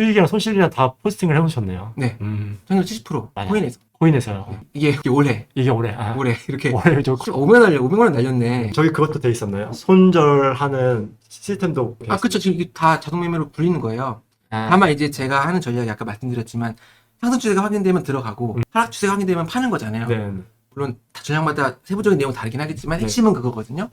수익이랑 손실이랑 다 포스팅을 해보셨네요. 네. 음, 전율 70% 맞아요. 코인에서 코인에서요. 이게, 이게 올해 이게 올해. 아, 올해 이렇게 올해 저 500만 원 500만 원 날렸네. 저기 그것도 돼 있었나요? 손절하는 시스템도. 아 그쵸 지금 이게 다 자동 매매로 불리는 거예요. 아, 다만 이제 제가 하는 전략이 아까 말씀드렸지만 상승 추세가 확인되면 들어가고 하락 추세가 확인되면 파는 거잖아요. 네. 네. 물론 다 전략마다 세부적인 내용 은 다르긴 하겠지만 네. 핵심은 그거거든요.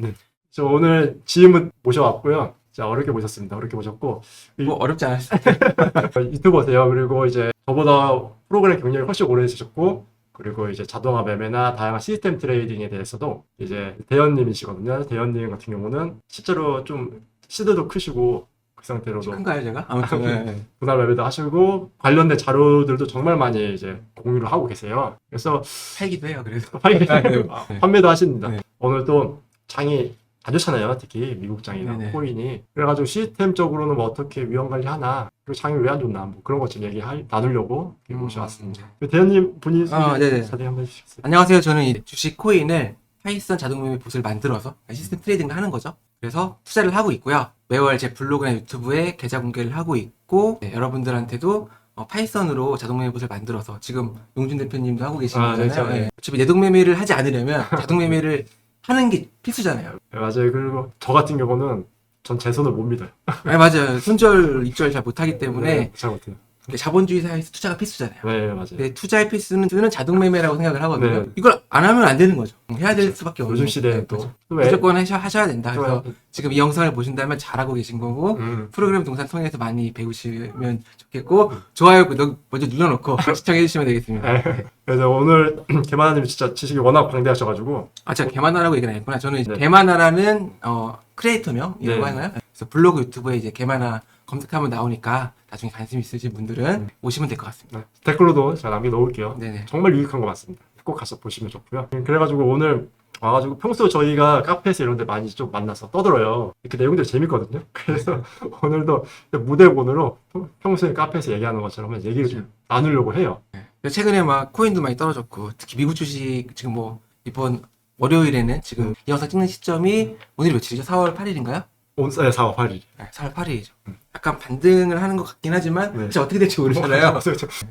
저 오늘 지음은 모셔왔고요. 자 어렵게 모셨습니다. 어렵게 모셨고 뭐 어렵지 않았을 때. 유튜버세요. 그리고 이제 저보다 프로그램 경력이 훨씬 오래 되셨고 그리고 이제 자동화 매매나 다양한 시스템 트레이딩에 대해서도 이제 대현님이시거든요. 대현님 같은 경우는 실제로 좀 시드도 크시고 그 상태로도 큰가요 제가? 아무튼 네, 네. 분할 매매도 하시고 관련된 자료들도 정말 많이 이제 공유를 하고 계세요. 그래서 팔기도 해요. 그래서 판매, 네. 판매도 하십니다. 네. 오늘 또 장이 안 좋잖아요. 특히 미국 장이나 네네. 코인이. 그래가지고 시스템적으로는 뭐 어떻게 위험 관리하나 그리고 장이 왜 안 좋나 뭐 그런 것 좀 얘기 나누려고 이렇게 모셔왔습니다. 그 대현님 본인 소개 아, 네네. 자세히 한번 해주시겠어요? 안녕하세요. 저는 이 주식 코인을 파이썬 자동 매매 봇을 만들어서 시스템 트레이딩을 하는 거죠. 그래서 투자를 하고 있고요. 매월 제 블로그나 유튜브에 계좌 공개를 하고 있고 네, 여러분들한테도 어, 파이썬으로 자동 매매 봇을 만들어서 지금 용준 대표님도 하고 계신 아, 네, 거잖아요. 저, 네. 네. 어차피 내동 매매를 하지 않으려면 자동 매매를 하는 게 필수잖아요. 네, 맞아요. 그리고 저 같은 경우는 전 제 손을 못 믿어요. 네, 맞아요. 손절, 입절 잘 못하기 때문에 네, 잘 못해요. 이게 자본주의 사회에서 투자가 필수잖아요. 네, 맞아요. 근데 투자의 필수는 저는 자동 매매라고 생각을 하거든요. 네. 이걸 안 하면 안 되는 거죠. 해야 될 수밖에 없는 요즘 시대에 거죠. 또, 그렇죠. 또 왜- 무조건 하셔, 하셔야 된다. 또 그래서 지금 이 영상을 보신다면 잘하고 계신 거고 음, 프로그램 동산 통해서 많이 배우시면 좋겠고 좋아요 구독 먼저 눌러놓고 시청해 주시면 되겠습니다. 네. 그래서 오늘 개만하님 진짜 지식이 워낙 방대하셔가지고 아 제가 개만화라고 얘기는 안 했구나. 저는 이제 네. 개만화라는 어, 크리에이터명이라고 네. 하나요? 그래서 블로그 유튜브에 이제 개만화 검색하면 나오니까 나중에 관심 있으신 분들은 오시면 될 것 같습니다. 네, 댓글로도 제가 남겨놓을게요. 네네. 정말 유익한 것 같습니다. 꼭 가서 보시면 좋고요. 그래가지고 오늘 와가지고 평소 저희가 카페에서 이런 데 많이 좀 만나서 떠들어요. 이렇게 내용들이 재밌거든요. 그래서 오늘도 무대본으로 평- 평소에 카페에서 얘기하는 것처럼 얘기를 좀 나누려고 해요. 그래서 최근에 막 코인도 많이 떨어졌고 특히 미국 주식 지금 뭐 이번 월요일에는 지금 이 영상 찍는 시점이 오늘이 며칠이죠? 4월 8일인가요? 온, 네, 4월 8일. 네, 4월 8일이죠. 약간 반등을 하는 것 같긴 하지만 네. 진짜 어떻게 될지 모르잖아요.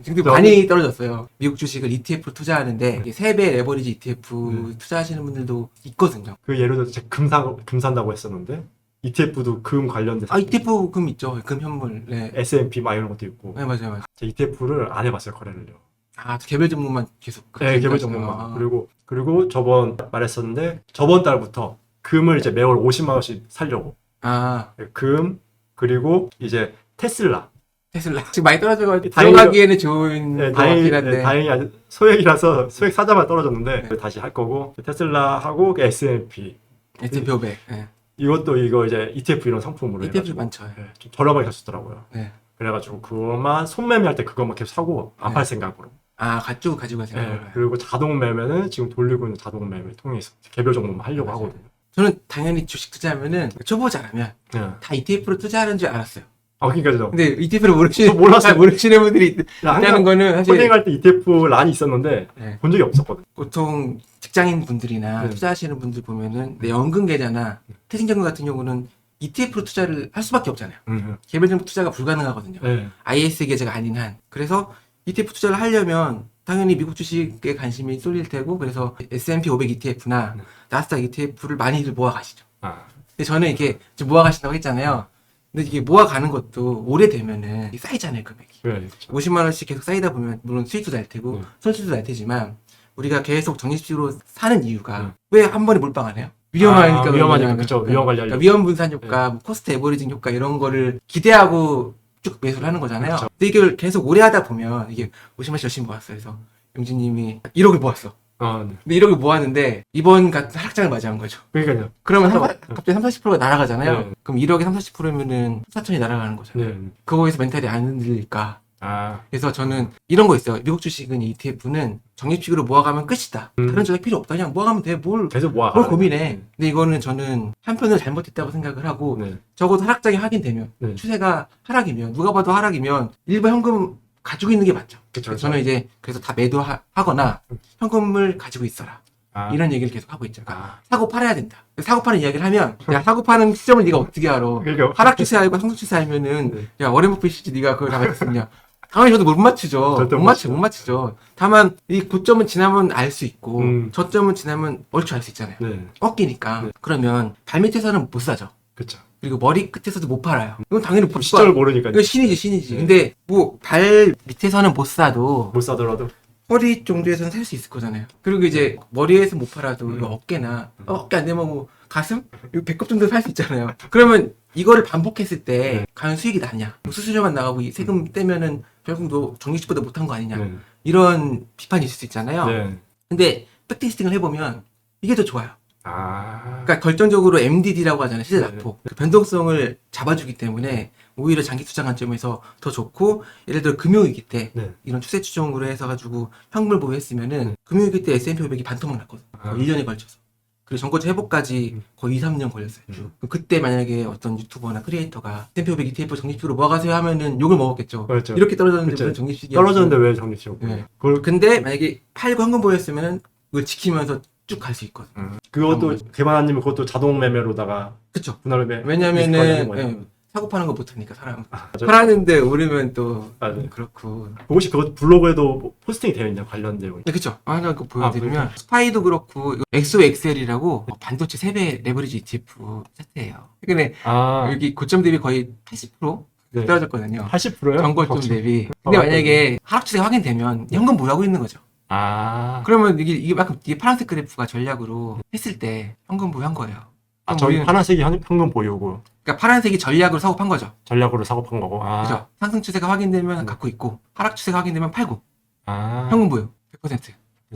지금 많이 떨어졌어요. 미국 주식을 ETF로 투자하는데 이게 3배 레버리지 ETF 투자하시는 분들도 있거든요. 그 예를 들어서 제가 금, 사, 금 산다고 했었는데 ETF도 금 관련된 아 ETF 금 있죠. 금 현물. 네. S&P 막 이런 것도 있고 네 맞아요 맞아요. 제가 ETF를 안 해봤어요 거래를요. 아 개별 종목만 계속. 네, 개별 종목만. 아. 그리고 그리고 저번 말했었는데 저번 달부터 금을 이제 매월 50만 원씩 살려고 아 금 그리고 이제 테슬라. 테슬라 지금 많이 떨어져가지고 다행히도- 들어가기에는 좋은 네, 것 다행히 같긴 한데. 네, 다행히 아주 소액이라서 소액 사자만 떨어졌는데 다시 할 거고 테슬라 하고 그 S&P S&P 500. 네. 이것도 이거 이제 ETF 이런 상품으로 ETF 해가지고 많죠. 네, 좀 저렴하게 샀었더라고요. 네. 그래가지고 그것만 손매매할 때 그것만 계속 사고 안 네. 팔 생각으로. 아 가지고 가지고 가세요. 네, 그리고 자동 매매는 지금 돌리고 있는 자동 매매 통해서 개별 종목만 하려고 맞아요. 하거든요. 저는 당연히 주식 투자하면은 초보자라면 네. 다 ETF로 투자하는 줄 알았어요. 아 그러니까 저 근데 ETF를 모르시는 저 몰랐어요. 잘 모르시는 분들이 있- 있다는 거는 사실 코딩할 때 ETF 란이 있었는데 네. 본 적이 없었거든. 보통 직장인 분들이나 네. 투자하시는 분들 보면은 내 연금 계좌나 퇴직연금 같은 경우는 ETF로 투자를 할 수밖에 없잖아요. 음. 개별 종목 투자가 불가능하거든요. 네. IS 계좌가 아닌 한. 그래서 ETF 투자를 하려면 당연히 미국 주식에 관심이 쏠릴 테고 그래서 S&P 500 ETF나 네. 나스닥 ETF를 많이들 모아 가시죠. 아, 근데 저는 이게 지금 모아 가신다고 했잖아요. 근데 이게 모아 가는 것도 오래되면은 쌓이잖아요, 금액이. 그렇죠. 50만 원씩 계속 쌓이다 보면 물론 수익도 날 테고 네. 손실도 날 테지만 우리가 계속 적립식으로 사는 이유가 네. 왜한 번에 몰빵 안 해요? 위험하니까 아, 위험하니까 그러냐면. 그쵸. 네. 위험 관리하려고. 그러니까 위험 분산 효과, 뭐 코스트 에버리징 효과 이런 거를 기대하고 쭉 매수를 하는 거잖아요. 그쵸. 근데 이걸 계속 오래 하다 보면 이게 50만 원씩 열심히 모았어요. 그래서 용진님이 1억을 모았어. 아, 네. 근데 1억을 모았는데 이번 같은 하락장을 맞이한 거죠. 그러니까요. 그러면 한, 네. 갑자기 3, 40%가 날아가잖아요. 네. 그럼 1억에 3, 40%면은 4천이 날아가는 거잖아요. 네. 그거에서 멘탈이 안 흔들릴까. 아, 그래서 저는 이런 거 있어요. 미국 주식은 ETF는 적립식으로 모아가면 끝이다. 음. 다른 전략 필요 없다. 그냥 모아가면 돼. 뭘, 계속 모아. 뭘 고민해. 근데 이거는 저는 한편으로 잘못했다고 생각을 하고 네. 적어도 하락장이 확인되면 네. 추세가 하락이면 누가 봐도 하락이면 일부 현금 가지고 있는 게 맞죠. 그쵸. 저는 이제 그래서 다 매도하거나 현금을 가지고 있어라. 아. 이런 얘기를 계속 하고 있죠. 그러니까 아. 사고 팔아야 된다. 사고 파는 이야기를 하면 야 사고 파는 시점을 네가 어떻게 알아? 그러니까 하락 추세 알고 상승 추세 알면은 네. 야 워렌 버핏이지 네가 그걸 다 맞췄냐? 당연히 저도 못 맞추죠. 절대 못못 맞추 못 맞추죠. 다만 이 고점은 지나면 알 수 있고 음. 저점은 지나면 얼추 알 수 있잖아요. 네, 꺾이니까 네. 그러면 발 밑에서는 못 사죠. 그렇죠. 그리고 머리 끝에서도 못 팔아요. 이건 당연히 못 시점을 사. 모르니까 이거 신이지 신이지. 네. 근데 뭐 발 밑에서는 못 사도 못 사더라도 허리 정도에서는 살 수 있을 거잖아요. 그리고 이제 머리에서 못 팔아도 음. 어깨나 어, 어깨 안 되면 뭐 가슴 이거 배꼽 정도 살 수 있잖아요. 그러면 이거를 반복했을 때 네. 과연 수익이 나냐? 뭐 수수료만 나가고 이 세금 떼면은 결국 너 정리식보다 못한 거 아니냐? 네. 이런 비판이 있을 수 있잖아요. 네. 근데 백테스팅을 해보면 이게 더 좋아요. 아, 그러니까 결정적으로 MDD라고 하잖아요. 시세 네. 낙폭. 그 변동성을 잡아주기 때문에 오히려 장기 투자 관점에서 더 좋고 예를 들어 금융위기 때 네. 이런 추세 추종으로 해서 가지고 현금을 보유했으면은 금융위기 때 S&P 500이 반토막 났거든. 아. 1년에 걸쳐서. 그리고 전고체 회복까지 음. 거의 2, 3년 걸렸어요. 음. 그럼 그때 만약에 어떤 유튜버나 크리에이터가 500 ETF 적립식으로 모아가세요 하면은 욕을 먹었겠죠. 그렇죠. 이렇게 떨어졌는데 그렇죠. 적립식이 떨어졌는데 왜 정리치고? 네. 그걸 근데 만약에 팔고 현금 보유했으면은 그걸 지키면서 쭉 갈 수 있거든. 음. 그것도 개발하님은 그것도 자동 매매로다가 그쵸. 분할 매 왜냐면은 예. 사고 파는 거 못하니까 사람. 맞아요. 팔았는데 오르면 또 아, 네. 그렇고. 혹시 그것 블로그에도 뭐 포스팅이 되어 있냐 관련 내용이? 네, 그쵸. 하나 그 보여드리면 아, 스파이도 그렇고 이거 엑소엑셀이라고 반도체 3배 레버리지 ETF 차트예요. 근데 아, 여기 고점 대비 거의 80% 네. 떨어졌거든요. 80%요? 전고점 대비. 근데 어, 만약에 하락 추세가 확인되면 현금 보유하고 있는 거죠? 아, 그러면 이게 이게 막 이게 파란색 그래프가 전략으로 했을 때 현금 보유한 거예요. 아 그럼 저희 우리는- 파란색이 현- 현금 보유고 그러니까 파란색이 전략으로 사고 판 거죠 전략으로 사고 판 거고. 아, 그죠 상승 추세가 확인되면 음. 갖고 있고 하락 추세가 확인되면 팔고 아, 현금 보유 100%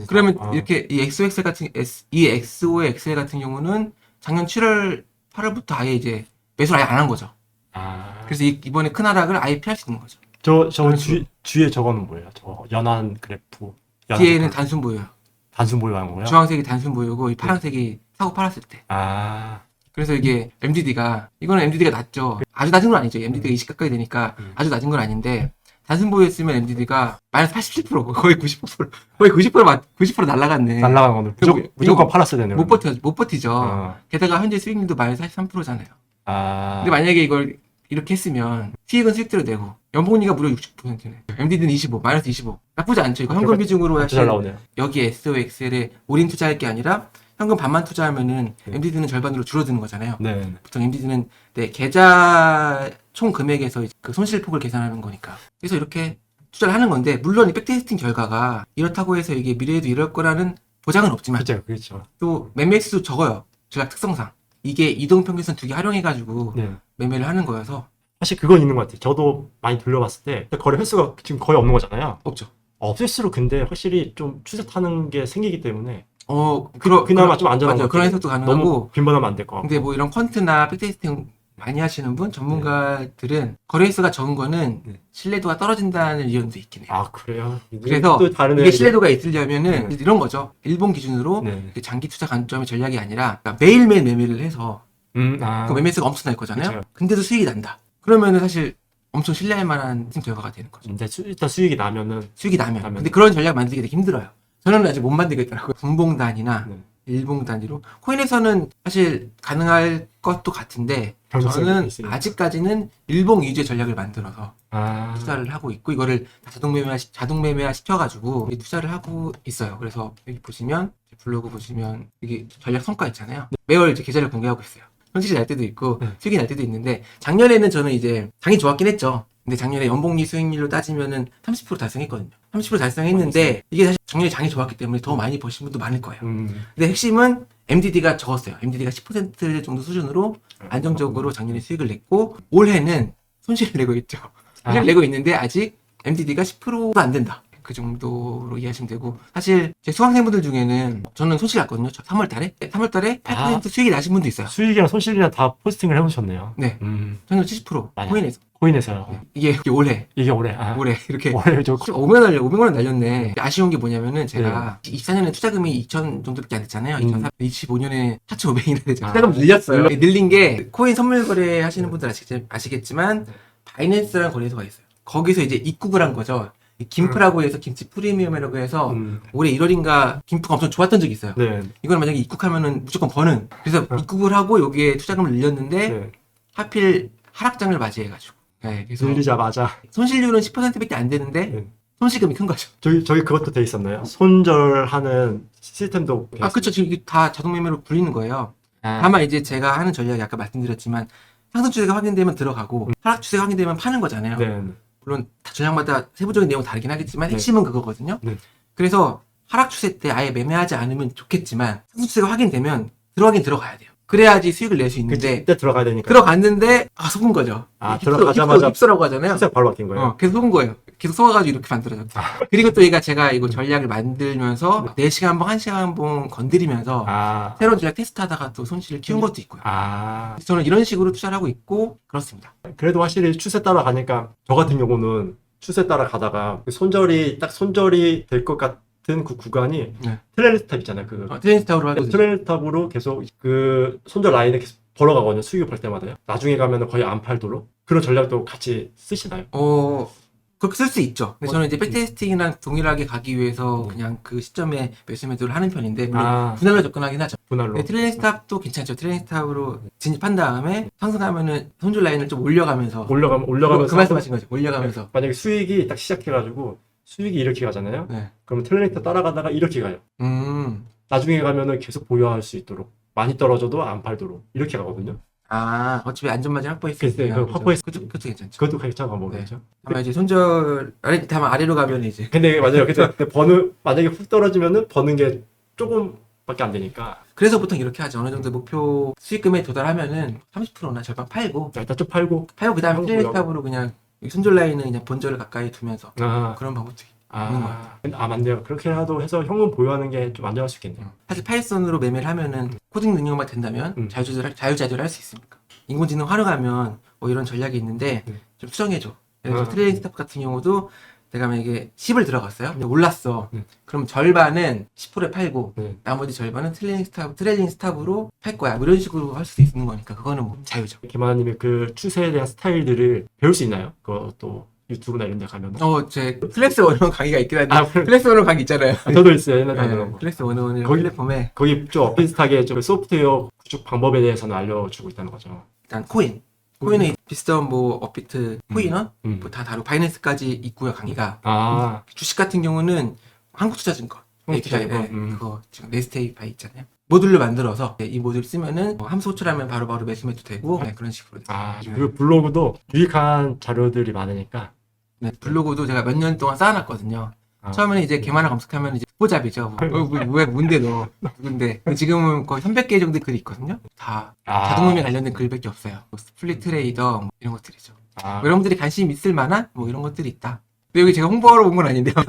그러면 아, 이렇게 이 XOXL 같은 S, 이 XO의 XL 같은 경우는 작년 7월 8월부터 아예 이제 매수를 아예 안 한 거죠. 아, 그래서 이, 이번에 큰 하락을 아예 피할 수 있는 거죠. 저, 저 그래서- 뒤, 뒤에 저거는 뭐예요? 저 연한 그래프. 연한 뒤에는 그래프. 단순 보유요. 단순 보유한 거예요? 주황색이 단순 보유고 이 파란색이 사고 팔았을 때. 아, 그래서 이게 MDD가 이거는 MDD가 낮죠. 아주 낮은 건 아니죠. MDD가 20 가까이 되니까 음. 아주 낮은 건 아닌데 단순 보유했으면 MDD가 마이너스 87% 거의 90% 거의 90% 맞, 90% 날라갔네. 날라간 거는 그리고 무조건, 팔았어야 되네요. 못 버텨 못 버티죠. 어. 게다가 현재 수익률도 마이너스 43%잖아요. 아, 근데 만약에 이걸 이렇게 했으면 수익은 수익대로 내고 연봉리가 무려 60%네. MDD는 25, 마이너스 25. 나쁘지 않죠. 이거 현금 비중으로 나오네요. 여기 SOXL에 올인 투자할 게 아니라 현금 반만 투자하면은 네. MDD는 절반으로 줄어드는 거잖아요. 네. 보통 MDD는 네, 계좌 총 금액에서 그 손실폭을 계산하는 거니까. 그래서 이렇게 투자를 하는 건데 물론 이 백테스팅 결과가 이렇다고 해서 이게 미래에도 이럴 거라는 보장은 없지만 그렇죠, 그렇죠. 또 매매 수도 적어요. 제가 특성상. 이게 이동평균선 두 개 활용해가지고 네. 매매를 하는 거여서 사실 그건 있는 것 같아요. 저도 많이 돌려봤을 때 거래 횟수가 지금 거의 없는 거잖아요. 없죠. 없을수록 근데 확실히 좀 추세 타는 게 생기기 때문에 어, 그러, 그나마 좀 안전한 맞아요. 것 그런 같아요. 해석도 너무 가능하고. 빈번하면 안 될 것 같고. 근데 뭐 이런 퀀트나 백테스팅 많이 하시는 분, 전문가들은 거래 횟수가 적은 거는 네. 신뢰도가 떨어진다는 이론도 있긴 해요. 아 그래요? 그래서 또 다른 이게 신뢰도가 있으려면은 이런 거죠. 일본 기준으로 네. 그 장기 투자 관점의 전략이 아니라 그러니까 매일매일 매매를 해서 음, 아, 그 매매 수가 엄청날 거잖아요. 그쵸. 근데도 수익이 난다. 그러면은 사실 엄청 신뢰할 만한 결과가 되는 거죠. 근데 수, 일단 수익이 나면은 수익이 나면. 나면. 근데 그런 전략 만들기 되게 힘들어요. 저는 아직 못 만들겠더라고요. 분봉 단위나 네. 일봉 단위로. 코인에서는 사실 가능할 것도 같은데 저는 있으니까. 아직까지는 일봉 위주의 전략을 만들어서 아, 투자를 하고 있고 이거를 다 자동 매매화 시- 자동 매매화 시켜가지고 이 투자를 하고 있어요. 그래서 여기 보시면 제 블로그 보시면 여기 전략 성과 있잖아요. 매월 이제 계좌를 공개하고 있어요. 현실이 날 때도 있고 네. 수익이 날 때도 있는데 작년에는 저는 이제 장이 좋았긴 했죠. 근데 작년에 연봉리 수익률로 따지면은 30% 달성했거든요. 30% 달성했는데 이게 사실 작년에 장이 좋았기 때문에 더 많이 버신 분도 많을 거예요. 음, 근데 핵심은 MDD가 적었어요. MDD가 10% 정도 수준으로 안정적으로 작년에 수익을 냈고 올해는 손실을 내고 있죠. 손실을 아. 내고 있는데 아직 MDD가 10%도 안 된다. 그 정도로 이해하시면 되고 사실 제 수강생분들 중에는 저는 손실 났거든요. 저 3월 달에 3월 달에 8% 아. 수익이 나신 분도 있어요. 수익이랑 손실이랑 다 포스팅을 해보셨네요. 네. 음, 저는 70% 맞아요. 코인에서 코인에서요. 이게, 이게 올해 이게 올해. 아, 올해 이렇게 올해 저 500만 원, 500만 원 날렸네. 아쉬운 게 뭐냐면은 제가 24년에 투자금이 2천 정도밖에 안 됐잖아요. 음. 25년에 4,500이나 되죠. 아. 투자금 늘렸어요. 늘린 게 코인 선물 거래 하시는 분들 아시겠, 아시겠지만 바이낸스라는 거래소가 있어요. 거기서 이제 입국을 한 거죠. 이 김프라고 해서 김치 프리미엄이라고 해서 음, 올해 1월인가 김프가 엄청 좋았던 적이 있어요. 네. 이걸 만약에 입국하면은 무조건 버는. 그래서 어. 입국을 하고 여기에 투자금을 늘렸는데 네. 하필 하락장을 맞이해가지고. 네, 그래서 들리자마자 손실률은 10%밖에 안 되는데 네. 손실금이 큰 거죠. 저기 저기 그것도 돼 있었나요? 손절하는 시스템도 아, 그쵸. 지금 이게 다 자동 매매로 불리는 거예요. 다만 이제 제가 하는 전략이 아까 말씀드렸지만 상승 추세가 확인되면 들어가고 하락 추세가 확인되면 파는 거잖아요. 네. 물론 다 전략마다 세부적인 내용 은 다르긴 하겠지만 네. 핵심은 그거거든요. 네. 그래서 하락 추세 때 아예 매매하지 않으면 좋겠지만 상승 추세가 확인되면 들어가긴 들어가야 돼요. 그래야지 수익을 낼 수 있는데 이때 들어가야 되니까. 들어갔는데 아 속은 거죠. 아, 들어가자마자 입소, 입소라고 하잖아요. 시세 바로 바뀐 거예요. 어, 계속 속은 거예요. 계속 속아가지고 이렇게 만들어졌죠. 그리고 또 얘가 제가 이거 전략을 만들면서 4시간 한 번, 1시간 한 번 건드리면서 아, 새로운 전략 테스트하다가 또 손실을 키운 것도 있고요. 아. 저는 이런 식으로 투자를 하고 있고 그렇습니다. 그래도 확실히 추세 따라 가니까 저 같은 경우는 추세 따라 가다가 그 손절이 딱 손절이 될 것 같 은 그 구간이 네. 트렌드 탑 있잖아요. 그 어, 트레인스타우로 하고 있어요. 트렌드 탑으로 계속 그 손절 라인을 계속 벌어가거든요. 수익을 벌 때마다요. 나중에 가면 거의 안 팔도록 그런 전략도 같이 쓰시나요? 어, 그렇게 쓸 수 있죠. 근데 어, 저는 이제 백테스팅이랑 동일하게 가기 위해서 음. 그냥 그 시점에 매수 매도를 하는 편인데, 물론 아, 분할로 접근하긴 하죠. 분할로. 근데 트레인스탑도 괜찮죠. 트레인스탑으로 진입한 다음에 상승하면은 손절 라인을 좀 올려가면서. 올라가면 올라가면서 그 말씀하신 거죠. 올려가면서. 만약에 수익이 딱 시작해가지고 수익이 이렇게 가잖아요. 네. 그러면 트렌드 따라가다가 이렇게 가요. 음. 나중에 가면은 계속 보유할 수 있도록 많이 떨어져도 안 팔도록 이렇게 가거든요. 아, 어차피 안전마진 확보했으니까. 그거 확보했- 그것도, 그것도 괜찮죠. 그것도 괜찮은 방법이죠. 아마 이제 손절, 아래, 다만 아래로 가면 이제. 근데. 근데, 근데 버는 만약에 훅 떨어지면은 버는 게 조금밖에 안 되니까 그래서 보통 이렇게 하죠. 어느 정도 목표 수익금에 도달하면은 30%나 절반 팔고, 자, 일단 좀 팔고 팔고 그 다음에 팔고 트레인스탑으로 그냥 이 손절 라인은 그냥 본절을 가까이 두면서 아, 그런 방법도 있는 것 아, 아 맞네요. 그렇게라도 해서 현금 보유하는 게 좀 안전할 수 있겠네요. 사실 파이썬으로 매매를 하면은 코딩 능력만 된다면 음. 자유조절 자유자재로 할 수 있습니까? 인공지능 활용하면 뭐 이런 전략이 있는데 음. 좀 수정해줘. 그래서 아. 트레이딩 스탑 같은 경우도 내가 만약에 10을 들어갔어요. 근데 올랐어. 음. 그럼 절반은 10%에 팔고 네. 나머지 절반은 트레이딩 스탑 트레이딩 스탑으로 팔 거야. 뭐 이런 식으로 할 수도 있는 거니까 그거는 뭐 자유죠. 김하나님의 그 추세에 대한 스타일들을 배울 수 있나요? 그것도 유튜브나 이런 데 가면. 어, 제 플렉스 원원 강의가 있긴 한데 아, 플- 플렉스 원원 강의 있잖아요. 저도 있어요. 옛날에 네, 거. 플렉스 원원이라는 거기- 플랫폼에 거기 좀 비슷하게 좀 소프트웨어 구축 방법에 대해서는 알려주고 있다는 거죠. 일단 코인. 코인은 비슷한 뭐 업비트, 코인원 음. 뭐 다 다르고 바이낸스까지 있고요 강의가. 아, 주식 같은 경우는 한국투자증권. 한국 투자 증권, 네, 음. 그거 지금 네스테이 바이 있잖아요. 모듈을 만들어서 네, 이 모듈 쓰면은 뭐 함수 호출하면 바로바로 매수 매도 되고 네, 그런 식으로. 아, 네. 그 블로그도 유익한 자료들이 많으니까. 네, 블로그도 제가 몇 년 동안 쌓아놨거든요. 아. 처음에는 이제 걔만을 검색하면 이제 후보잡이죠. 뭐, 어, 뭐, 왜 뭔데 너 누군데? 지금은 거의 300개 정도 글이 있거든요. 다 아. 자동매매 관련된 글밖에 없어요. 뭐 스플릿 트레이더 뭐 이런 것들이죠. 아, 뭐 여러분들이 관심 있을 만한 뭐 이런 것들이 있다. 근데 여기 제가 홍보하러 온 건 아닌데요.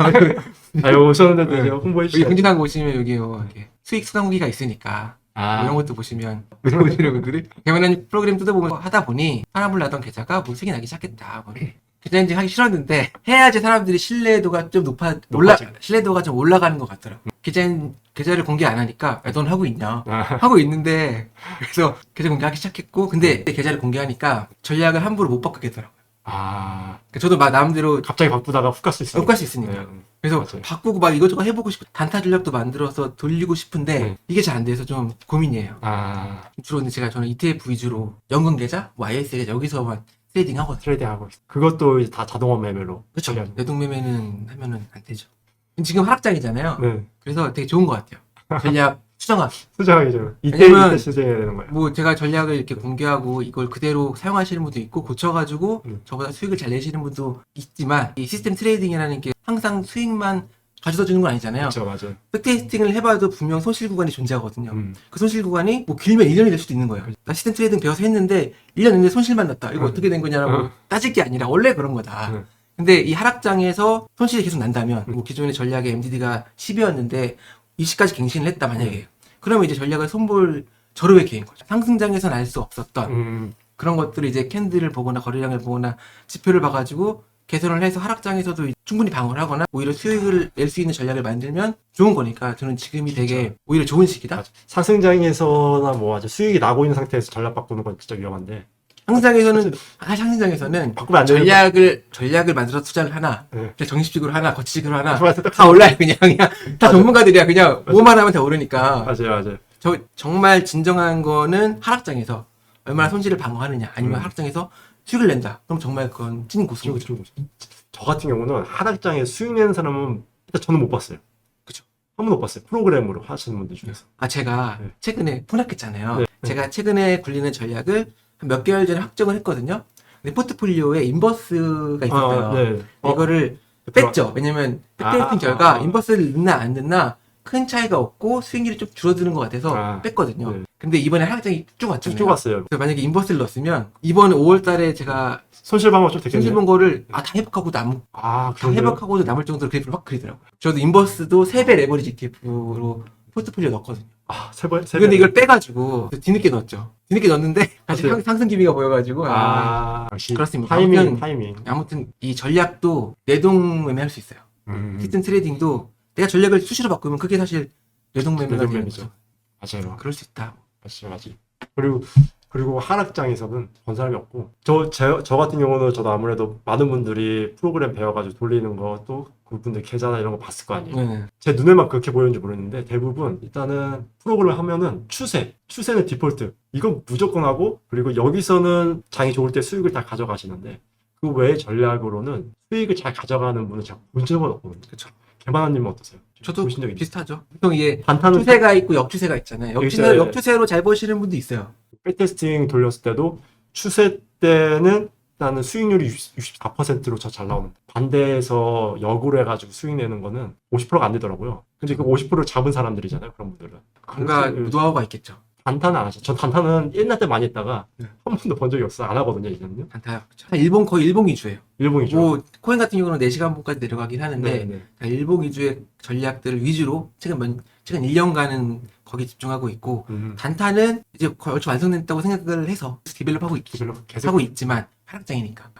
아, 여기 오셨는데 네. 네. 홍보해 여기 주시죠. 공진하고 오시면 여기 뭐 이렇게 수익 수강후기가 있으니까 뭐 아, 이런 것도 보시면 보시는 분들이 개만한 프로그램 뜯어보면 하다 보니 하나불 나던 계좌가 뭐 색이 나기 시작했다. 뭐 계좌 인증 하기 싫었는데 해야지 사람들이 신뢰도가 좀 높아 올라. 신뢰도가 좀 올라가는 것 같더라고. 계좌 계좌를 공개 안 하니까 야, 넌 하고 있냐? 아, 하고 있는데 그래서 계좌 공개하기 시작했고 근데 계좌를 공개하니까 전략을 함부로 못 바꾸겠더라고. 요 아, 저도 막 나름대로 갑자기 바쁘다가 훅 갈 수 있어요. 못갈수 있으니까. 네. 그래서 맞아요. 바꾸고 막 이것저것 해보고 싶고 단타 전략도 만들어서 돌리고 싶은데 네. 이게 잘 안 돼서 좀 고민이에요. 아, 주로 근데 제가 저는 ETF 위주로 연금 계좌, 뭐 IS 계좌 여기서만 트레이딩 하거든요. 트레이딩 하고 있어. 그것도 이제 다 자동화 매매로. 그렇죠. 관련. 내동 매매는 하면은 안 되죠. 지금 하락장이잖아요. 네. 그래서 되게 좋은 것 같아요. 전략 수정하기. 수정하기죠. 이때 이때 수정해야 되는 거예요. 뭐 제가 전략을 이렇게 공개하고 이걸 그대로 사용하시는 분도 있고 고쳐가지고 음. 저보다 수익을 잘 내시는 분도 있지만 이 시스템 트레이딩이라는 게 항상 수익만 가져다 주는 건 아니잖아요. 그렇죠, 맞아요. 백테스팅을 해봐도 분명 손실 구간이 존재하거든요. 음. 그 손실 구간이 뭐 길면 1년이 될 수도 있는 거예요. 나 시스템 트레이딩 배워서 했는데 1년 내내 손실만 났다. 이거 음. 어떻게 된 거냐라고 음. 따질 게 아니라 원래 그런 거다. 음. 근데 이 하락장에서 손실이 계속 난다면 뭐 기존의 전략의 MDD가 10이었는데 20까지 갱신을 했다 만약에 그러면 이제 전략을 손볼 절호의 기회인 거죠. 상승장에서는 알 수 없었던 음. 그런 것들을 이제 캔들을 보거나 거래량을 보거나 지표를 봐가지고 개선을 해서 하락장에서도 충분히 방어를 하거나 오히려 수익을 낼 수 있는 전략을 만들면 좋은 거니까 저는 지금이 되게 오히려 좋은 시기다. 맞아. 상승장에서나 뭐 아주 수익이 나고 있는 상태에서 전략 바꾸는 건 진짜 위험한데 상승장에서는 사실 상승장에서는 바꾸면 안 되는 전략을 전략을 만들어서 투자를 하나, 네. 그냥 정식적으로 하나, 거치식으로 하나 맞아, 다 올라요 그냥 그냥 다 맞아. 전문가들이야 그냥 뭐만 하면 다 오르니까 맞아요, 맞아요. 저 정말 진정한 거는 하락장에서 얼마나 손실을 방어하느냐 아니면 음. 하락장에서 수익을 낸다 그럼 정말 그건 찐 고수인 거죠 그쵸, 그쵸. 저 같은 경우는 하락장에 수익 내는 사람은 일단 저는 못 봤어요. 한 번도 못 봤어요. 프로그램으로 하시는 분들 중에서. 아 제가 네. 최근에 폭락했잖아요 네. 제가 최근에 굴리는 전략을 한 몇 개월 전에 확정을 했거든요 근데 포트폴리오에 인버스가 있었어요 아, 네. 어, 이거를 뺐죠 왜냐면 아, 백테스팅 아, 결과 아. 인버스를 넣나 안 넣나 큰 차이가 없고 수익률이 좀 줄어드는 것 같아서 아, 뺐거든요 네. 근데 이번에 하락장이 쭉 왔잖아요 쭉쭉 왔어요. 그래서 만약에 인버스를 넣었으면 이번 5월달에 제가 손실 방어 좀 되겠네요. 손실 본 거를 아 다 회복하고 남 아, 다? 회복하고도 남을 정도로 그래프를 확 그리더라고요. 저도 인버스도 3배 레버리지 ETF로 포트폴리오 넣었거든요. 아, 세 번, 세 근데 번. 이걸 빼가지고 뒤늦게 넣었죠. 뒤늦게 넣었는데 다시 어때요? 상, 상승 기미가 보여가지고 아, 아, 역시 그렇습니다. 타이밍, 아무튼- 타이밍. 아무튼 이 전략도 내동 매매할 수 있어요. 음, 시스템 트레이딩도 내가 전략을 수시로 바꾸면 그게 사실 매매가 되는. 거죠. 맞아요. 그럴 수 있다. 맞지, 맞지. 그리고, 그리고 하락장에서는 본 사람이 없고, 저, 제, 저 같은 경우는 저도 아무래도 많은 분들이 프로그램 배워가지고 돌리는 거, 또 그분들 계좌나 이런 거 봤을 거 아니에요. 네. 제 눈에만 그렇게 보였는지 모르겠는데 대부분 일단은 프로그램 하면은 추세, 추세는 디폴트. 이건 무조건 하고 그리고 여기서는 장이 좋을 때 수익을 다 가져가시는데 그 외의 전략으로는 수익을 잘 가져가는 분은 제가 본 적은 없거든요. 그쵸. 개만한님은 어떠세요? 저도 보신 적 있나요? 비슷하죠. 보통 이게 단타는 추세가 있고 역추세가 있잖아요. 역추세, 있어요. 역추세로 잘 버시는 분도 있어요. 백테스팅 돌렸을 때도 추세 때는 일단은 수익률이 64%로 저 잘 나오는 반대에서 역으로 해가지고 수익 내는 거는 50%가 안 되더라고요. 근데 그 50%를 잡은 사람들이잖아요. 그런 분들은. 뭔가 그래서 노하우가 있겠죠. 단타는 안 하죠. 전 단타는 옛날 때 많이 했다가 네. 한 번도 본 적이 없어. 안 하거든요, 이제는요. 단타요. 그쵸. 일본 거의 일본 위주예요. 일본이죠. 뭐 코인 같은 경우는 4시간 분까지 내려가긴 하는데 네, 네. 그러니까 일본 위주의 전략들을 위주로 최근 몇, 최근 1년간은 거기 집중하고 있고 음, 단타는 이제 거의 얼추 완성됐다고 생각을 해서 디벨롭하고 있, 디벨롭 계속 하고 있지만 하락장이니까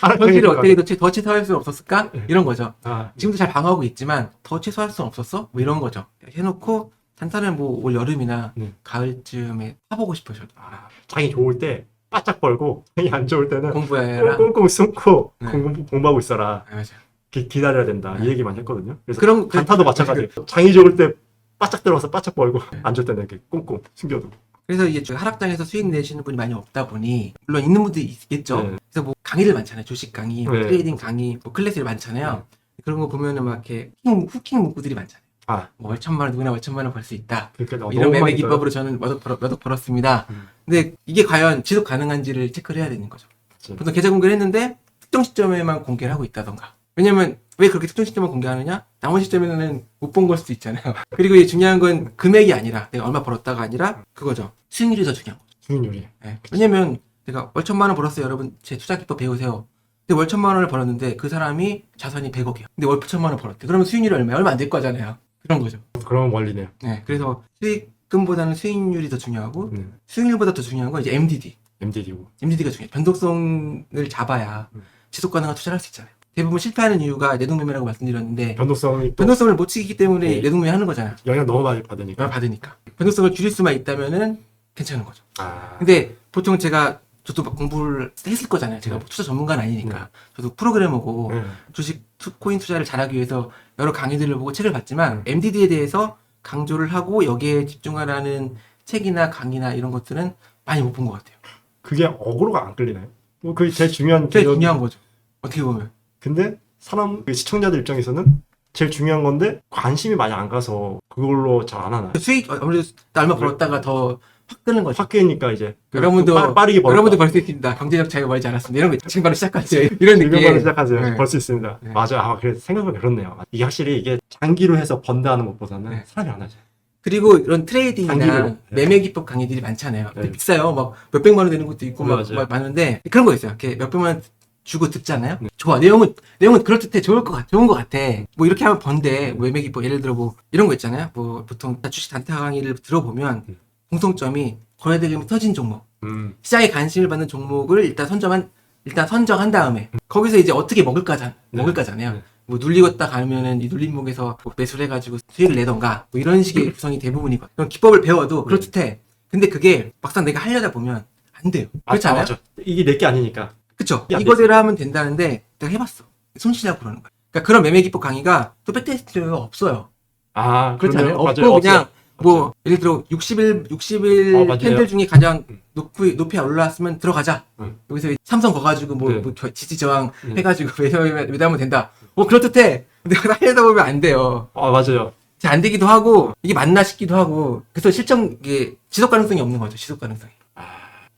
하락장이 현실을 어떻게 들어가요. 더, 최- 더 최소화할 수 없었을까 네. 이런 거죠. 아, 지금도 잘 방어하고 있지만 더 최소화할 수 없었어? 뭐 이런 거죠. 해놓고 단타는 뭐 올 여름이나 네. 가을쯤에 사보고 싶어요. 저도. 아, 장이 좋을 때 바짝 벌고 장이 안 좋을 때는 공부해라. 꽁꽁 숨고 네. 공부, 공부하고 있어라. 아, 맞아. 기, 기다려야 된다. 네. 이 얘기만 했거든요. 그래서 그런 단타도 마찬가지예요. 장이 좋을 때 바짝 들어가서 바짝 벌고 안 좋을 때는 이렇게 꽁꽁 숨겨두고. 그래서 이게 저 하락장에서 수익 내시는 분이 많이 없다 보니 물론 있는 분들이 있겠죠. 네. 그래서 뭐 강의들 많잖아요. 주식 강의, 뭐 네. 트레이딩 강의, 뭐 클래스들 많잖아요. 그런 거 보면은 막 이렇게 후킹, 후킹 문구들이 많잖아요. 아, 뭐 월천만 원 누구나 월천만 원 벌 수 있다. 그러니까 뭐 너무 이런 매매 많이. 기법으로 저는 몇억, 벌, 몇억 벌었습니다. 음. 근데 이게 과연 지속 가능한지를 체크를 해야 되는 거죠. 그치. 보통 계좌 공개를 했는데 특정 시점에만 공개를 하고 있다던가. 왜냐면 왜 그렇게 특정 시점만 공개하느냐? 나머지 시점에는 못 본 걸 수도 있잖아요. 그리고 이 중요한 건 금액이 아니라 내가 얼마 벌었다가 아니라 그거죠. 수익률이 더 중요한 거죠. 수익률이. 예. 왜냐면 내가 월천만 원 벌었어요. 여러분 제 투자 기법 배우세요. 근데 월천만 원을 벌었는데 그 사람이 자산이 100억이야. 근데 월천만 원 벌었대. 그러면 수익률이 얼마야? 얼마 안 될 거잖아요. 그런 거죠. 그런 원리네요. 네. 그래서 수익금보다는 수익률이 더 중요하고 네. 수익률보다 더 중요한 건 이제 MDD. MDD고. MDD가 중요해요. 변동성을 잡아야 음. 지속 가능한 투자를 할 수 있잖아요. 대부분 실패하는 이유가 내동매매라고 말씀드렸는데 변동성이 또 변동성을 못 지키기 때문에 네. 내동매매 하는 거잖아요. 영향 너무 많이 받으니까. 받으니까. 변동성을 줄일 수만 있다면은 괜찮은 거죠. 아, 근데 보통 제가 저도 막 공부를 했을 거잖아요. 제가 뭐 투자 전문가는 아니니까. 저도 프로그래머고 네. 주식 투, 코인 투자를 잘하기 위해서 여러 강의들을 보고 책을 봤지만 음. MDD에 대해서 강조를 하고 여기에 집중하라는 책이나 강의나 이런 것들은 많이 못 본 것 같아요. 그게 어그로가 안 끌리나요? 뭐 그게 제일 중요한 제일 개념- 중요한 거죠. 어떻게 보면. 근데 사람 그 시청자들 입장에서는 제일 중요한 건데 관심이 많이 안 가서 그걸로 잘 안 하나요? 수익 어, 아무래도 나 얼마 벌었다가 더 확 뜨는 거죠. 확 깨니까 이제 여러분도 빠, 빠르게 벌 여러분도 벌 수 있습니다. 경제적 자유 멀지 않았습니다. 이런 거. 지금 바로 시작하세요. 이런 지금 느낌. 바로 시작하세요. 네. 벌 수 있습니다. 네. 맞아. 아, 그래 생각보다 그렇네요. 이게 확실히 이게 장기로 해서 번다는 것보다는 네. 사람이 안 하죠. 그리고 이런 트레이딩이나 장기로. 네. 매매 기법 강의들이 많잖아요. 네. 비싸요. 막 몇백만 원 되는 것도 있고 막, 맞아요. 막 많은데 그런 거 있어요. 이렇게 몇백만 원 주고 듣잖아요. 네. 좋아. 내용은 내용은 그럴듯해. 좋을 것 같아. 좋은 것 같아. 뭐 이렇게 하면 번데 뭐 매매 기법 예를 들어 뭐 이런 거 있잖아요. 뭐 보통 주식 단타 강의를 들어보면 음. 공통점이 거래대금이 터진 종목. 음. 시장에 관심을 받는 종목을 일단 선정한 일단 선정한 다음에 거기서 이제 어떻게 먹을까자 네. 먹을까잖아요. 네. 뭐 눌리겠다 가면은 이 눌림목에서 뭐 매수를 해가지고 수익을 내던가 뭐 이런 식의 구성이 대부분이거든. 그럼 기법을 배워도 그렇듯해. 근데 그게 막상 내가 하려다 보면 안안 돼요. 아, 그렇지 않아요? 맞아. 이게 내 게 아니니까. 그쵸? 이거대로 하면 된다는데 내가 해봤어. 손실하고 그러는 거야. 그러니까 그런 매매 기법 강의가 또 백테스트가 없어요. 아, 그렇지 않아요? 그러네요. 없고 맞아요. 그냥 없어요. 뭐 예를 들어 60일 60일 어, 맞아요. 팬들 중에 가장 음. 높이 높이 올라왔으면 들어가자. 음. 여기서 삼성 거가지고 뭐, 네. 뭐 저- 지지 저항 음. 해가지고 매수하면 매도하면 된다. 뭐 그렇듯해. 근데 하려다 보면 안 돼요. 아, 맞아요. 잘 안 되기도 하고 이게 맞나 싶기도 하고 그래서 실전 이게 지속 가능성이 없는 거죠. 지속 가능성이. 아,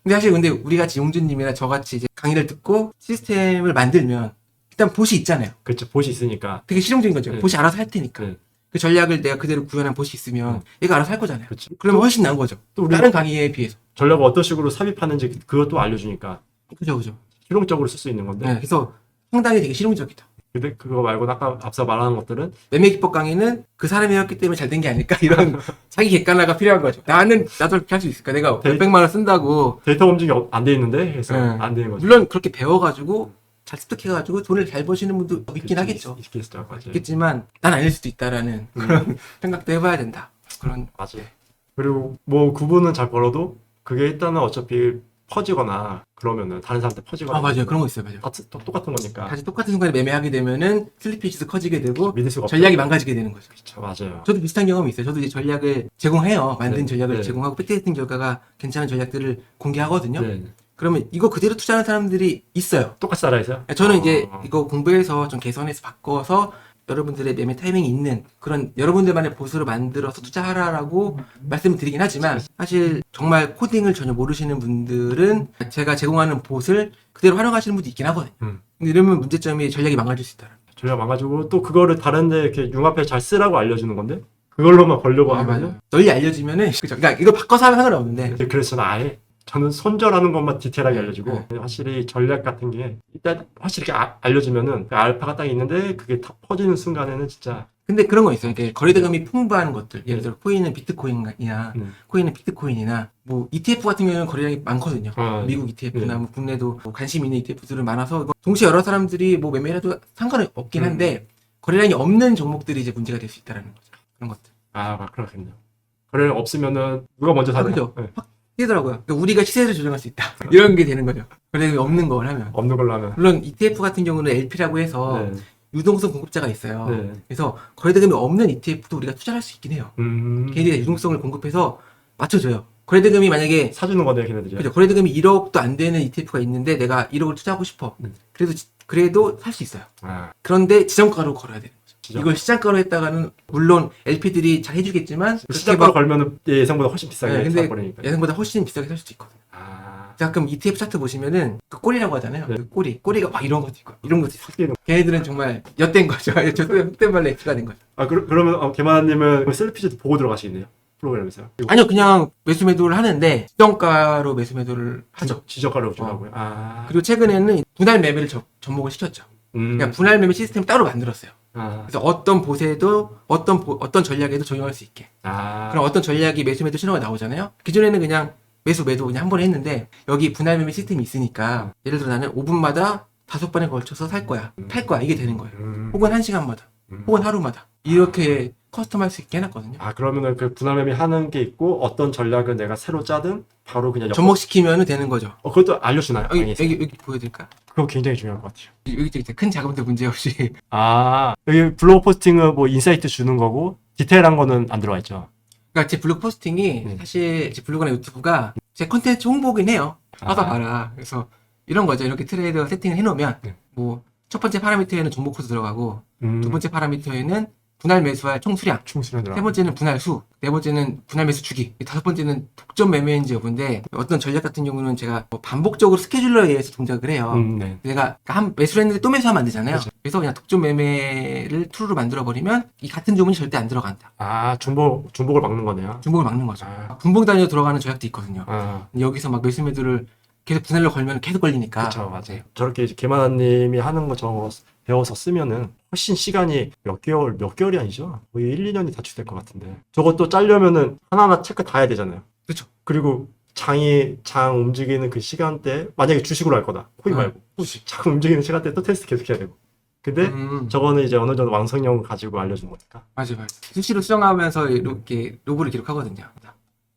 근데 사실 근데 우리 같이 용준님이나 저같이 이제 강의를 듣고 시스템을 만들면 일단 보시 있잖아요. 그렇죠. 보시 있으니까. 되게 실용적인 거죠. 네. 보시 알아서 할 테니까. 네. 그 전략을 내가 그대로 구현한 보시 있으면 얘가 알아서 할 거잖아요. 그렇죠. 그러면 훨씬 나은 거죠. 또 우리 다른 강의에 비해서. 전략을 어떤 식으로 삽입하는지 그것도 알려주니까 그죠, 그죠. 실용적으로 쓸 수 있는 건데. 네, 그래서 상당히 되게 실용적이다. 근데 그거 말고 아까 앞서 말하는 것들은 매매 기법 강의는 그 사람이 했기 때문에 잘 된 게 아닐까 이런 자기 객관화가 필요한 거죠. 나는 나도 그렇게 할 수 있을까? 내가 네. 몇백만 원 쓴다고 데이터 검증이 안 돼 있는데 해서 네. 안 되는 거죠. 물론 그렇게 배워가지고 잘 습득해가지고 돈을 잘 버시는 분도 있긴 하겠죠. 있 겠죠. 맞아요. 있겠지만 난 아닐 수도 있다라는 음. 그런 생각도 해봐야 된다. 그런 맞아요. 그리고 뭐 구분은 잘 벌어도 그게 일단은 어차피 퍼지거나 그러면은 다른 사람한테 퍼지거나 아 맞아요 그런 거 있어요 맞아요. 다 또 똑같은 거니까 다시 똑같은 순간에 매매하게 되면은 슬리피지도 커지게 되고 믿을 수가 없죠. 전략이 망가지게 되는 거죠. 그렇죠. 맞아요. 저도 비슷한 경험이 있어요. 저도 이제 전략을 제공해요. 만든 네. 전략을 네. 제공하고 백테스팅 결과가 괜찮은 전략들을 공개하거든요. 네. 그러면 이거 그대로 투자하는 사람들이 있어요. 똑같이 따라 해서요? 저는 이제 어. 이거 공부해서 좀 개선해서 바꿔서 여러분들의 매매 타이밍이 있는 그런 여러분들만의 보수를 만들어서 투자하라라고 말씀을 드리긴 하지만 사실 정말 코딩을 전혀 모르시는 분들은 제가 제공하는 봇을 그대로 활용하시는 분도 있긴 하거든요. 음. 근데 이러면 문제점이 전략이 망가질 수 있다. 전략 망가지고 또 그거를 다른데 이렇게 융합해서 잘 쓰라고 알려주는 건데 그걸로만 벌려고 아, 하면. 널리 알려지면은 그죠. 그러니까 이걸 바꿔서 하면 상관없는데 근데 그래서 저는 아예 저는 손절하는 것만 디테일하게 네. 알려주고 확실히 전략 같은 게 일단 확실히 이렇게 아- 알려주면은 그 알파가 딱 있는데 그게 다 퍼지는 순간에는 진짜 근데 그런 거 있어요. 이게 거래대금이 풍부한 것들. 예를 들어 코인은 비트코인이나 음. 코인은 비트코인이나 뭐 ETF 같은 경우는 거래량이 많거든요. 어, 미국 ETF나 네. 뭐 국내도 뭐 관심 있는 ETF들은 많아서 이거 동시에 여러 사람들이 뭐 매매해도 상관은 없긴 음. 한데 거래량이 없는 종목들이 이제 문제가 될 수 있다라는 거죠. 그런 것들. 아막 그렇겠네요. 그래 없으면은 누가 먼저 아, 사냐? 그죠. 네. 뛰더라고요. 그러니까 우리가 시세를 조정할 수 있다. 이런 게 되는 거죠. 거래량이 없는 걸 하면. 없는 걸로 하면. 물론 ETF 같은 경우는 LP라고 해서 네. 유동성 공급자가 있어요. 네. 그래서 거래대금이 없는 ETF도 우리가 투자할 수 있긴 해요. 음. 걔네가 유동성을 공급해서 맞춰줘요. 거래대금이 만약에 사주는 거네요, 걔네들이. 그죠. 거래대금이 1억도 안 되는 ETF가 있는데 내가 1억을 투자하고 싶어. 네. 그래도 지- 그래도 살 수 있어요. 아, 그런데 지정가로 걸어야 되는 진짜. 이걸 시장가로 했다가는 물론 LP들이 잘 해주겠지만 그렇게 시작가로 막 걸면은 예상보다 훨씬 비싸게 네, 근데 사버리니까. 예상보다 훨씬 비싸게 살 수도 있거든요. 아, 가끔 ETF 차트 보시면은 그 꼬리라고 하잖아요. 네. 그 꼬리, 꼬리가 막 이런 것도 있고 이런 것도 있어. 뛰는. 걔네들은 정말 엿된 거죠. 저도 흑된 말로 F가 된 거죠. 아, 그, 그러면 어, 개마님은 셀피지도 보고 들어가시겠네요, 프로그램에서요. 아니요, 그냥 매수 매도를 하는데 지정가로 매수 매도를 하죠. 지적가로 어. 주라고요. 아, 그리고 최근에는 분할 매매를 접, 접목을 시켰죠. 음. 그러니까 분할 매매 시스템 따로 만들었어요. 아, 그래서 어떤 보세도 어떤 보- 어떤 전략에도 적용할 수 있게. 아, 그럼 어떤 전략이 매수 매도 신호가 나오잖아요. 기존에는 그냥 매수 매도 그냥 한 번에 했는데 여기 분할 매매 시스템이 있으니까 예를 들어 나는 5분마다 다섯 번에 걸쳐서 살 거야, 팔 거야 이게 되는 거예요. 음. 혹은 한 시간마다, 음. 혹은 하루마다 이렇게 커스텀할 수 있게 해놨거든요. 아, 그러면은 그 분할매매 하는 게 있고 어떤 전략을 내가 새로 짜든 바로 그냥 접목시키면 되는 거죠. 어, 그것도 알려주나요? 여기 강의에서? 여기, 여기 보여드릴까? 그거 굉장히 중요한 것 같아요. 여기 이제 큰 자금도 문제 없이 아, 여기 블로그 포스팅은 뭐 인사이트 주는 거고 디테일한 거는 안 들어가 있죠. 그러니까 제 블로그 포스팅이 네. 사실 제 블로그나 유튜브가 제 컨텐츠 홍보긴 해요. 와서 아. 봐라. 그래서 이런 거죠. 이렇게 트레이더 세팅을 해놓으면 네. 뭐첫 번째 파라미터에는 종목 코드 들어가고 음, 두 번째 파라미터에는 분할 매수할 총 수량, 충실한 들어가. 세 번째는 분할 수, 네 번째는 분할 매수 주기, 다섯 번째는 독점 매매인지 여부인데 어떤 전략 같은 경우는 제가 뭐 반복적으로 스케줄러에 의해서 동작을 해요. 음, 네. 내가 한 매수를 했는데 또 매수하면 안 되잖아요. 그렇죠. 그래서 그냥 독점 매매를 툴로 만들어 버리면 이 같은 주문이 절대 안 들어간다. 아, 중복, 중복을 막는 거네요. 중복을 막는 거죠. 아. 분봉 단위로 들어가는 전략도 있거든요. 아, 여기서 막 매수 매도를 계속 분할로 걸면 계속 걸리니까. 그렇죠, 맞아요. 저렇게 이제 개만님이 하는 거 저거 배워서 쓰면은 훨씬 시간이 몇 개월, 몇 개월이 아니죠? 거의 1, 2년이 다출될 것 같은데. 저것도 짜려면은 하나하나 체크 다 해야 되잖아요. 그렇죠. 그리고 장이, 장 움직이는 그 시간대, 만약에 주식으로 할 거다. 코인 네. 말고. 장 움직이는 시간대 또 테스트 계속 해야 되고. 근데 음, 저거는 이제 어느 정도 완성형을 가지고 알려준 거니까. 맞아요, 맞아요. 수시로 수정하면서 이렇게 로그를 기록하거든요.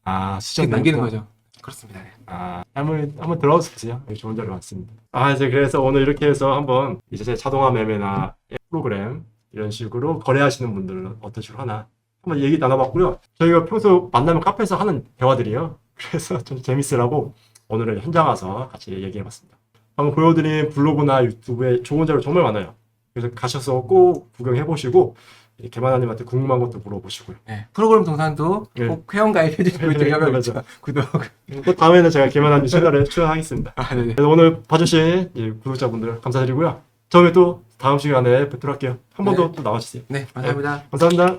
아, 책 수정 남기는. 거죠. 그렇습니다. 네. 아, 한번 한번 들어주세요. 여기 좋은 자료 많습니다. 아, 이제 그래서 오늘 이렇게 해서 한번 이제 제 자동화 매매나 프로그램 이런 식으로 거래하시는 분들은 어떤 식으로 하나 한번 얘기 나눠봤고요. 저희가 평소 만나면 카페에서 하는 대화들이요. 그래서 좀 재밌으라고 오늘은 현장 와서 같이 얘기해봤습니다. 방금 보여드린 블로그나 유튜브에 좋은 자료 정말 많아요. 그래서 가셔서 꼭 구경해보시고 개만아님한테 궁금한 것도 물어보시고요. 네. 프로그램 동산도 네. 꼭 회원 가입해주시고 네, 있고요. 맞아. 구독. 또 다음에는 제가 개만아님 채널에 출연하겠습니다. 아, 네네. 그래서 오늘 봐주신 이 구독자분들 감사드리고요. 저희 또 다음 시간에 뵙도록 할게요. 한 번 더또 나와주세요. 네, 감사합니다. 감사합니다.